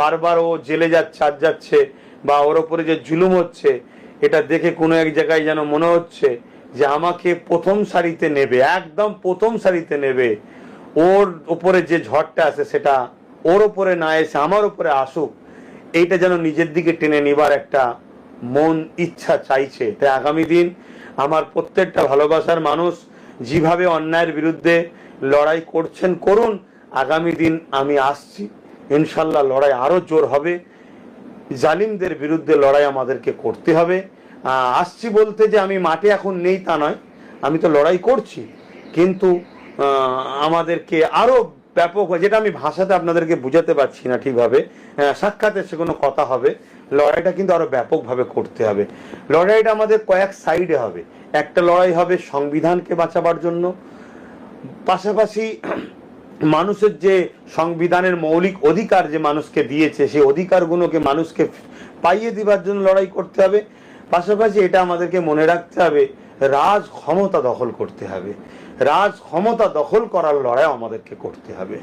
বারবার ও জেলে যাচ্ছে আজ যাচ্ছে বা ওর ওপরে যে জুলুম হচ্ছে, এটা দেখে কোনো এক জায়গায় যেন মনে হচ্ছে যে আমাকে প্রথম সারিতে নেবে, একদম প্রথম সারিতে নেবে। ওর ওপরে যে ঝড়টা আছে সেটা ওর ওপরে না এসে আমার ওপরে আসুক, এইটা যেন নিজের দিকে টেনে নিবার একটা মন ইচ্ছা চাইছে। তাই আগামী দিন আমার প্রত্যেকটা ভালোবাসার মানুষ যেভাবে অন্যায়ের বিরুদ্ধে লড়াই করছেন, করুন, আগামী দিন আমি আসছি। ইনশাল্লাহ লড়াই আরও জোর হবে। জালিমদের বিরুদ্ধে লড়াই আমাদেরকে করতে হবে। আসছি বলতে যে আমি মাঠে এখন নেই তা নয়, আমি তো লড়াই করছি। কিন্তু আমাদেরকে আরও ব্যাপক যেটা আমি ভাষাতে আপনাদেরকে বুঝাতে পারছি না ঠিকভাবে সাক্ষাতে সে কোনো কথা হবে। লড়াইটা কিন্তু আরও ব্যাপকভাবে করতে হবে। লড়াইটা আমাদের কয়েক সাইডে হবে। একটা লড়াই হবে সংবিধানকে বাঁচাবার জন্য। পাশাপাশি মানুষের যে সংবিধানের মৌলিক অধিকার যে মানুষকে দিয়েছে, সেই অধিকারগুলোকে মানুষকে পাইয়ে দিবার জন্য লড়াই করতে হবে। পাশাপাশি এটা আমাদেরকে মনে রাখতে হবে, রাজ ক্ষমতা দখল করতে হবে। রাজ ক্ষমতা দখল করার লড়াই আমাদেরকে করতে হবে।